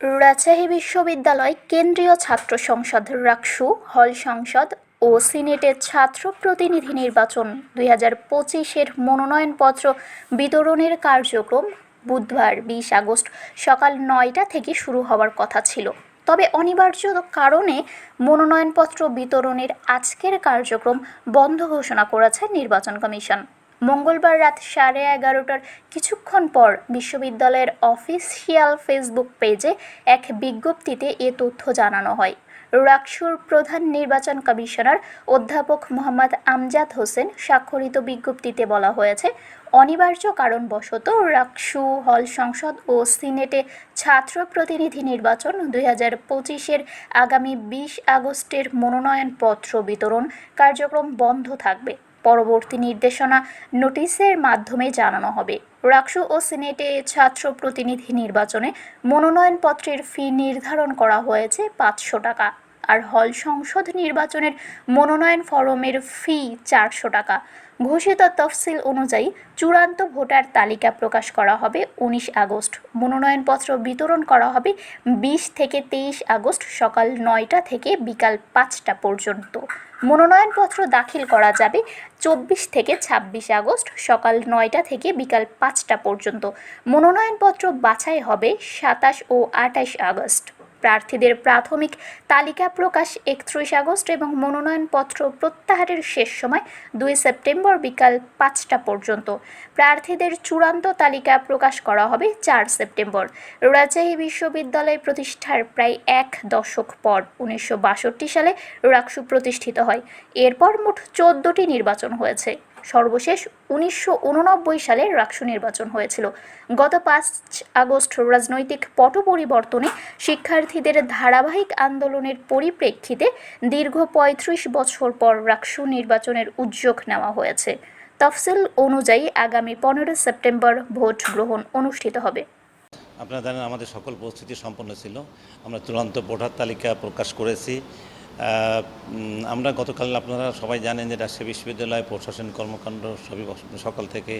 রাজশাহী বিশ্ববিদ্যালয় কেন্দ্রীয় ছাত্র সংসদ রাকসু হল সংসদ ও সিনেটের ছাত্র প্রতিনিধি নির্বাচন দুই হাজার পঁচিশের মনোনয়নপত্র বিতরণের কার্যক্রম বুধবার বিশ আগস্ট সকাল নয়টা থেকে শুরু হওয়ার কথা ছিল। তবে অনিবার্য কারণে মনোনয়নপত্র বিতরণের আজকের কার্যক্রম বন্ধ ঘোষণা করেছে নির্বাচন কমিশন। মঙ্গলবার রাত সাড়ে এগারোটার কিছুক্ষণ পর বিশ্ববিদ্যালয়ের অফিসিয়াল ফেসবুক পেজে এক বিজ্ঞপ্তিতে এ তথ্য জানানো হয়। রাকসুর প্রধান নির্বাচন কমিশনার অধ্যাপক মোহাম্মদ আমজাদ হোসেন স্বাক্ষরিত বিজ্ঞপ্তিতে বলা হয়েছে, অনিবার্য কারণবশত রাকসু হল সংসদ ও সিনেটে ছাত্র প্রতিনিধি নির্বাচন দুই হাজার পঁচিশের আগামী বিশ আগস্টের মনোনয়নপত্র বিতরণ কার্যক্রম বন্ধ থাকবে। পরবর্তী নির্দেশনা নোটিশের মাধ্যমে জানানো হবে। রাকসু ও সিনেটে ছাত্র প্রতিনিধি নির্বাচনে মনোনয়নপত্রের ফি নির্ধারণ করা হয়েছে পাঁচশো টাকা। আর হল সংসদ নির্বাচনের মনোনয়ন ফরমের ফি চারশো টাকা। ঘোষিত তফসিল অনুযায়ী চূড়ান্ত ভোটার তালিকা প্রকাশ করা হবে উনিশ আগস্ট। মনোনয়নপত্র বিতরণ করা হবে বিশ থেকে তেইশ আগস্ট সকাল নয়টা থেকে বিকাল পাঁচটা পর্যন্ত। মনোনয়নপত্র দাখিল করা যাবে চব্বিশ থেকে ছাব্বিশ আগস্ট সকাল নয়টা থেকে বিকাল পাঁচটা পর্যন্ত। মনোনয়নপত্র বাছাই হবে সাতাশ ও আঠাশ আগস্ট। প্রার্থীদের প্রাথমিক তালিকা প্রকাশ একত্রিশ আগস্ট এবং মনোনয়নপত্র প্রত্যাহারের শেষ সময় দুই সেপ্টেম্বর বিকাল পাঁচটা পর্যন্ত। প্রার্থীদের চূড়ান্ত তালিকা প্রকাশ করা হবে চার সেপ্টেম্বর। রাজশাহী বিশ্ববিদ্যালয় প্রতিষ্ঠার প্রায় এক দশক পর উনিশশো বাষট্টি সালে রাকসু প্রতিষ্ঠিত হয়। এরপর মোট চোদ্দটি নির্বাচন হয়েছে। সর্বশেষ উনিশশো উননব্বই সালে রাকসু নির্বাচন হয়েছিল। গত পাঁচ আগস্ট রাজনৈতিক পট পরিবর্তনে শিক্ষার্থীদের ধারাবাহিক আন্দোলনের পরিপ্রেক্ষিতে দীর্ঘ পঁয়ত্রিশ বছর পর রাকসু নির্বাচনের উদ্যোগ নেওয়া হয়েছে। তফসিল অনুযায়ী আগামী পনেরো সেপ্টেম্বর ভোট গ্রহণ অনুষ্ঠিত হবে। আপনারা জানেন, আমাদের সকল প্রস্তুতি সম্পন্ন ছিল। আমরা চূড়ান্ত ভোটার তালিকা প্রকাশ করেছি। আমরা গতকাল আপনারা সবাই জানেন যে রাজশাহী বিশ্ববিদ্যালয় প্রশাসন কর্মকাণ্ড সবই সকাল থেকে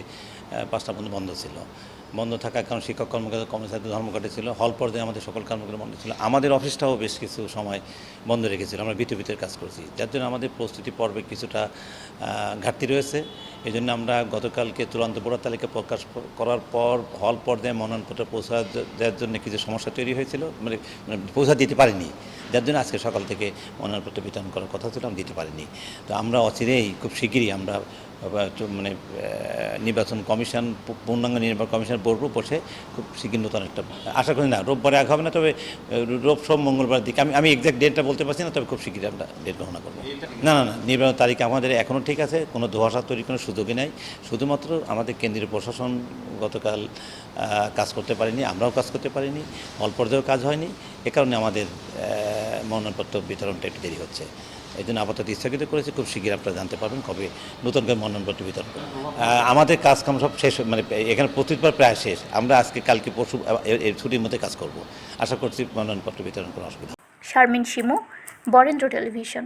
পাঁচটা পর্যন্ত বন্ধ ছিল। বন্ধ থাকার কারণ শিক্ষক কর্মকর্তা কর্মচারী ধর্মঘটে ছিল। হল পর্যায়ে আমাদের সকল কর্মকর্তা বন্ধ ছিল। আমাদের অফিসটাও বেশ কিছু সময় বন্ধ রেখেছিল। আমরা বিতর্কিতের কাজ করছি। যার জন্য আমাদের প্রস্তুতি পর্বে কিছুটা ঘাটতি রয়েছে। এই জন্য আমরা গতকালকে চূড়ান্ত ভোটার তালিকা প্রকাশ করার পর হল পর্যায়ে মনোনয়নপত্র পৌঁছা দেওয়ার জন্য কিছু সমস্যা তৈরি হয়েছিল। মানে মানে পৌঁছা দিতে পারিনি। যার জন্য আজকে সকাল থেকে মনোনয়নপত্র বিতরণ করার কথা ছিল আমি দিতে পারিনি। তো আমরা অচিরেই খুব শিগগিরই আমরা মানে নির্বাচন কমিশন পূর্ণাঙ্গ নির্বাচন কমিশন বসবো বসে খুব শিগগির নতুন একটা আশা করি না রোববারে আগ হবে না তবে রোব সোম মঙ্গলবার দিকে আমি আমি এক্সাক্ট ডেটটা বলতে পারছি না তবে খুব শিগগিরই আমরা ডেট ঘোষণা করব। না না না নির্বাচন তারিখ আমাদের এখনও ঠিক আছে কোনো ধোয়াশা তৈরি কোনো সুযোগই নেই। শুধুমাত্র আমাদের কেন্দ্রীয় প্রশাসন গতকাল কাজ করতে পারিনি আমরাও কাজ করতে পারিনি অল্প পর্যায়েও কাজ হয়নি। এ কারণে আমাদের মনোনয়নপত্র বিতরণটা একটু দেরি হচ্ছে। এই জন্য আপাতত স্থগিত করেছে, খুব শীঘ্র আপনারা জানতে পারবেন কবে নতুন করে মনোনয়নপত্র বিতরণ আমাদের কাজকাম সব শেষ মানে এখানে প্রতিবার প্রায় শেষ। আমরা আজকে, কালকে, পরশু ছুটির মধ্যে কাজ করব। আশা করছি মনোনয়নপত্র বিতরণ কোনো অসুবিধা শারমিন শিমু, বরেন্দ্র টেলিভিশন।